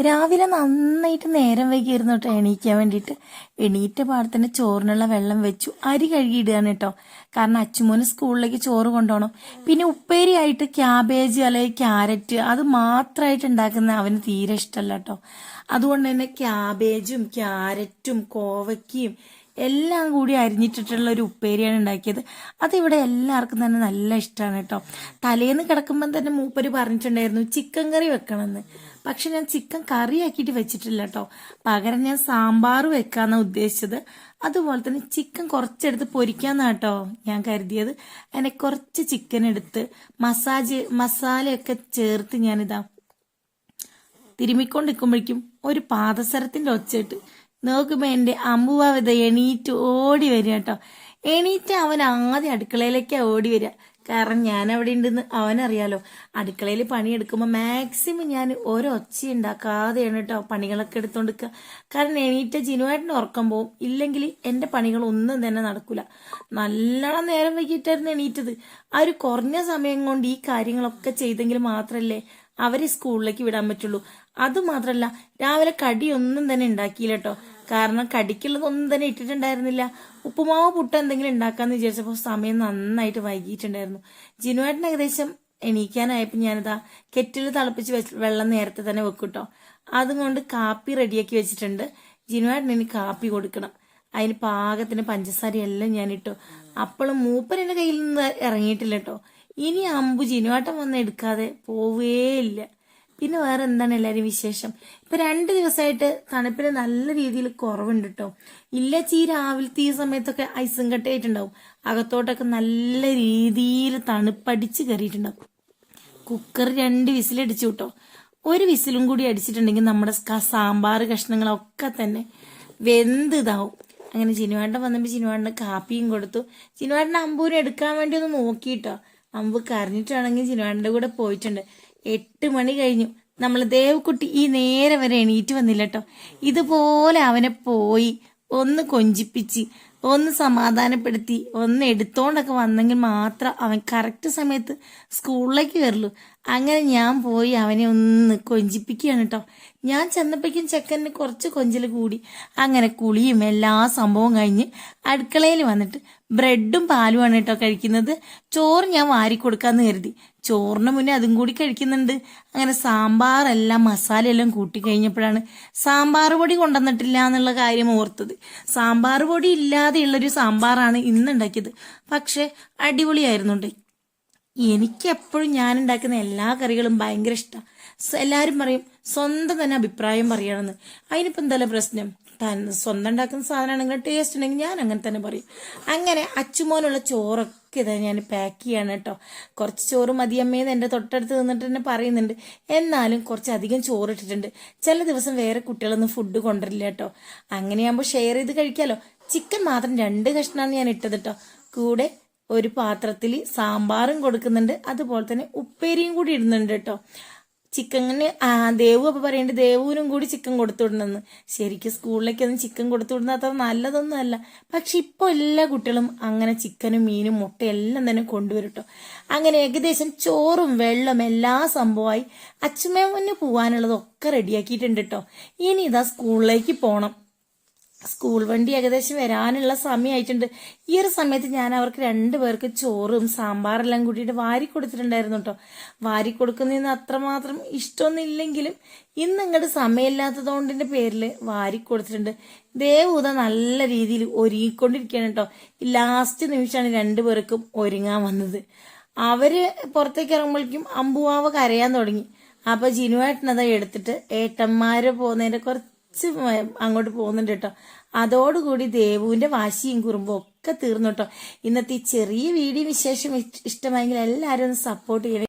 രാവിലെ നന്നായിട്ട് നേരം വൈകിയിരുന്നു കേട്ടോ എണീക്കാൻ വേണ്ടിയിട്ട്. എണീറ്റ പാടത്തിന് ചോറിനുള്ള വെള്ളം വെച്ചു. അരി കഴുകിയിടുകയാണ് കേട്ടോ കാരണം അച്ചുമോന് സ്കൂളിലേക്ക് ചോറ് കൊണ്ടുപോകണം. പിന്നെ ഉപ്പേരി ആയിട്ട് ക്യാബേജ് അല്ലെങ്കിൽ ക്യാരറ്റ് അത് മാത്രമായിട്ട് ഉണ്ടാക്കുന്ന അവന് തീരെ ഇഷ്ടമല്ല കേട്ടോ അതുകൊണ്ട് തന്നെ ക്യാബേജും ക്യാരറ്റും കോവയ്ക്കയും എല്ലാം കൂടി അരിഞ്ഞിട്ടിട്ടുള്ള ഒരു ഉപ്പേരിയാണ് ഉണ്ടാക്കിയത്. അതിവിടെ എല്ലാവർക്കും തന്നെ നല്ല ഇഷ്ടമാണ് കേട്ടോ. തലേന്ന് കിടക്കുമ്പം തന്നെ മൂപ്പര് പറഞ്ഞിട്ടുണ്ടായിരുന്നു ചിക്കൻ കറി വെക്കണമെന്ന്. പക്ഷെ ഞാൻ ചിക്കൻ കറി കറിയാക്കിയിട്ട് വെച്ചിട്ടില്ല കേട്ടോ. പകരം ഞാൻ സാമ്പാർ വെക്കാന്ന ഉദ്ദേശിച്ചത്. അതുപോലെ തന്നെ ചിക്കൻ കുറച്ചെടുത്ത് പൊരിക്കാന്നാ കേട്ടോ ഞാൻ കരുതിയത്. അങ്ങനെ കുറച്ച് ചിക്കൻ എടുത്ത് മസാജ് മസാലയൊക്കെ ചേർത്ത് ഞാനിതാ തിരുമ്മിക്കൊണ്ടിരിക്കുമ്പോഴേക്കും ഒരു പാദസരത്തിന്റെ ഒച്ചയിട്ട് നോക്കുമ്പോ എന്റെ അമ്പുവാവിത എണീറ്റ് ഓടി വരിക കേട്ടോ. എണീറ്റ് അവൻ ആദ്യം അടുക്കളയിലേക്കാ ഓടി വരിക. കാരണം ഞാൻ അവിടെ ഉണ്ടെന്ന് അവനറിയാലോ. അടുക്കളയിൽ പണിയെടുക്കുമ്പോൾ മാക്സിമം ഞാൻ ഒരൊച്ച ഉണ്ടാക്കാതെയാണ് കേട്ടോ പണികളൊക്കെ എടുത്തോണ്ടിരിക്കുക കാരണം എണീറ്റ ജിനുവായിട്ട് ഉറക്കം പോവും. ഇല്ലെങ്കിൽ എന്റെ പണികളൊന്നും തന്നെ നടക്കില്ല നല്ലോണം നേരം വൈകിട്ടായിരുന്നു എണീറ്റത്. ആ ഒരു കുറഞ്ഞ സമയം കൊണ്ട് ഈ കാര്യങ്ങളൊക്കെ ചെയ്തെങ്കിൽ മാത്രമല്ലേ അവരെ സ്കൂളിലേക്ക് വിടാൻ പറ്റുള്ളൂ. അത് മാത്രല്ല രാവിലെ കടിയൊന്നും തന്നെ ഉണ്ടാക്കിയില്ല കേട്ടോ കാരണം കടിക്കുള്ളതൊന്നും തന്നെ ഇട്ടിട്ടുണ്ടായിരുന്നില്ല. ഉപ്പുമാവ് പുട്ട് എന്തെങ്കിലും ഉണ്ടാക്കാന്ന് വിചാരിച്ചപ്പോൾ സമയം നന്നായിട്ട് വൈകിയിട്ടുണ്ടായിരുന്നു. ജിനുവേട്ടൻ ഏകദേശം എണീക്കാനായപ്പോൾ ഞാനിതാ കെറ്റിൽ തിളപ്പിച്ച് വെള്ളം നേരത്തെ തന്നെ വെക്കും കേട്ടോ അതുകൊണ്ട് കാപ്പി റെഡിയാക്കി വെച്ചിട്ടുണ്ട്. ജിനുവേട്ടൻ ഇനി കാപ്പി കൊടുക്കണം. അതിന് പാകത്തിന് പഞ്ചസാര എല്ലാം ഞാൻ ഇട്ടു. അപ്പോഴും മൂപ്പനെന്റെ കയ്യിൽ നിന്ന് ഇറങ്ങിയിട്ടില്ല കേട്ടോ ഇനി അമ്പു ജിനുവാട്ടം വന്ന് എടുക്കാതെ പോവേയില്ല. പിന്നെ വേറെ എന്താണ് എല്ലാവരും വിശേഷം? ഇപ്പൊ രണ്ട് ദിവസമായിട്ട് തണുപ്പിന് നല്ല രീതിയിൽ കുറവുണ്ട് കേട്ടോ ഇല്ല ചീ രാവിലത്തെ ഈ സമയത്തൊക്കെ ഐസും കട്ടയായിട്ടുണ്ടാവും. അകത്തോട്ടൊക്കെ നല്ല രീതിയിൽ തണുപ്പടിച്ച് കയറിയിട്ടുണ്ടാവും. കുക്കർ രണ്ട് വിസിലടിച്ചു കേട്ടോ. ഒരു വിസിലും കൂടി അടിച്ചിട്ടുണ്ടെങ്കിൽ നമ്മുടെ സാമ്പാർ കഷ്ണങ്ങളൊക്കെ തന്നെ വെന്ത് ഇതാവും. അങ്ങനെ ചിനുവേട്ടൻ വന്നപ്പോൾ ചിനുവേട്ടന് കാപ്പിയും കൊടുത്തു. ചിനുവേട്ടൻ അമ്പൂരി എടുക്കാൻ വേണ്ടി ഒന്ന് നോക്കിയിട്ടോ. അമ്പ് കരഞ്ഞിട്ടാണെങ്കിൽ ചിനുവേട്ടന്റെ കൂടെ പോയിട്ടുണ്ട്. എട്ട് മണി കഴിഞ്ഞു. നമ്മൾ ദേവക്കുട്ടി ഈ നേരെ വരെ എണീറ്റ് വന്നില്ല കേട്ടോ ഇതുപോലെ അവനെ പോയി ഒന്ന് കൊഞ്ചിപ്പിച്ച് ഒന്ന് സമാധാനപ്പെടുത്തി ഒന്ന് എടുത്തോണ്ടൊക്കെ വന്നെങ്കിൽ മാത്രം അവൻ കറക്റ്റ് സമയത്ത് സ്കൂളിലേക്ക് വരുള്ളൂ അങ്ങനെ ഞാൻ പോയി അവനെ ഒന്ന് കൊഞ്ചിപ്പിക്കുകയാണ് കേട്ടോ ഞാൻ ചെന്നപ്പോഴേക്കും ചെക്കന് കുറച്ച് കൊഞ്ചൽ കൂടി. അങ്ങനെ കുളിയും എല്ലാ സംഭവവും കഴിഞ്ഞ് അടുക്കളയിൽ വന്നിട്ട് ബ്രെഡും പാലുമാണ് കേട്ടോ കഴിക്കുന്നത്. ചോറ് ഞാൻ വാരി കൊടുക്കാന്ന് കരുതി. ചോറിന് മുന്നേ അതും കൂടി കഴിക്കുന്നുണ്ട്. അങ്ങനെ സാമ്പാറെല്ലാം മസാലയെല്ലാം കൂട്ടി കഴിഞ്ഞപ്പോഴാണ് സാമ്പാർ പൊടി കൊണ്ടുവന്നിട്ടില്ല എന്നുള്ള കാര്യം ഓർത്തത്. സാമ്പാർ പൊടി ഇല്ലാതെയുള്ളൊരു സാമ്പാറാണ് ഇന്നുണ്ടാക്കിയത്. പക്ഷെ അടിപൊളിയായിരുന്നുണ്ട്. എനിക്ക് എപ്പോഴും ഞാൻ ഉണ്ടാക്കുന്ന എല്ലാ കറികളും ഭയങ്കര ഇഷ്ടമാണ് എല്ലാവരും പറയും സ്വന്തം തന്നെ അഭിപ്രായം പറയണമെന്ന് അതിനിപ്പോൾ എന്തായാലും പ്രശ്നം? താൻ സ്വന്തം ഉണ്ടാക്കുന്ന സാധനമാണെങ്കിൽ ടേസ്റ്റ് ഉണ്ടെങ്കിൽ ഞാൻ അങ്ങനെ തന്നെ പറയും. അങ്ങനെ അച്ചുമോനുള്ള ചോറൊക്കെ ഇതാ ഞാൻ പാക്ക് ചെയ്യാണ് കേട്ടോ കുറച്ച് ചോറ് മതിയമ്മേന്ന് എന്റെ തൊട്ടടുത്ത് നിന്നിട്ട് തന്നെ പറയുന്നുണ്ട്. എന്നാലും കുറച്ച് അധികം ചോറ് ഇട്ടിട്ടുണ്ട്. ചില ദിവസം വേറെ കുട്ടികളൊന്നും ഫുഡ് കൊണ്ടുവരില്ല കേട്ടോ അങ്ങനെയാകുമ്പോൾ ഷെയർ ചെയ്ത് കഴിക്കാമല്ലോ ചിക്കൻ മാത്രം രണ്ട് കഷ്ണമാണ് ഞാൻ ഇട്ടത് കേട്ടോ കൂടെ ഒരു പാത്രത്തിൽ സാമ്പാറും കൊടുക്കുന്നുണ്ട്. അതുപോലെ തന്നെ ഉപ്പേരിയും കൂടി ഇടുന്നുണ്ട് കേട്ടോ. ചിക്കന് ആ ദേവു അപ്പൊ പറയണ്ട് ദേവുവിനും കൂടി ചിക്കൻ കൊടുത്തു വിടണമെന്ന് ശരിക്കും സ്കൂളിലേക്കൊന്നും ചിക്കൻ കൊടുത്തു വിടുന്നത് നല്ലതൊന്നും അല്ല. പക്ഷെ ഇപ്പോൾ എല്ലാ കുട്ടികളും അങ്ങനെ ചിക്കനും മീനും മുട്ടയും എല്ലാം തന്നെ കൊണ്ടുവരട്ടോ അങ്ങനെ ഏകദേശം ചോറും വെള്ളം എല്ലാ സംഭവമായി അച്ഛമ്മേമ്മന് പോവാനുള്ളതൊക്കെ റെഡിയാക്കിയിട്ടുണ്ട് കേട്ടോ. ഇനി ഇതാ സ്കൂളിലേക്ക് പോകണം സ്കൂൾ വണ്ടി ഏകദേശം വരാനുള്ള സമയമായിട്ടുണ്ട് ഈ ഒരു സമയത്ത് ഞാൻ അവർക്ക് രണ്ടു പേർക്ക് ചോറും സാമ്പാറെല്ലാം കൂട്ടിയിട്ട് വാരി കൊടുത്തിട്ടുണ്ടായിരുന്നു കേട്ടോ വാരി കൊടുക്കുന്നതിന് അത്രമാത്രം ഇഷ്ടമൊന്നും ഇല്ലെങ്കിലും ഇന്ന് ഇങ്ങോട്ട് സമയമില്ലാത്തതുകൊണ്ടിന്റെ പേരിൽ വാരി കൊടുത്തിട്ടുണ്ട്. ദേവൂത നല്ല രീതിയിൽ ഒരുങ്ങിക്കൊണ്ടിരിക്കുകയാണ് കേട്ടോ ലാസ്റ്റ് നിമിഷമാണ് രണ്ടുപേർക്കും ഒരുങ്ങാൻ വന്നത്. അവർ പുറത്തേക്ക് ഇറങ്ങുമ്പോഴേക്കും അമ്പുവാവ് കരയാൻ തുടങ്ങി. അപ്പൊ ജിനുവേട്ടനത് എടുത്തിട്ട് ഏട്ടന്മാര് പോകുന്നതിന്റെ കുറച്ച് കുറച്ച് അങ്ങോട്ട് പോകുന്നുണ്ട് കേട്ടോ അതോടുകൂടി ദേവുവിന്റെ വാശിയും കുറുമ്പും ഒക്കെ തീർന്നു കേട്ടോ ഇന്നത്തെ ഈ ചെറിയ വീഡിയോ വിശേഷം ഇഷ്ടമായെങ്കിൽ എല്ലാവരും ഒന്ന് സപ്പോർട്ട് ചെയ്യണം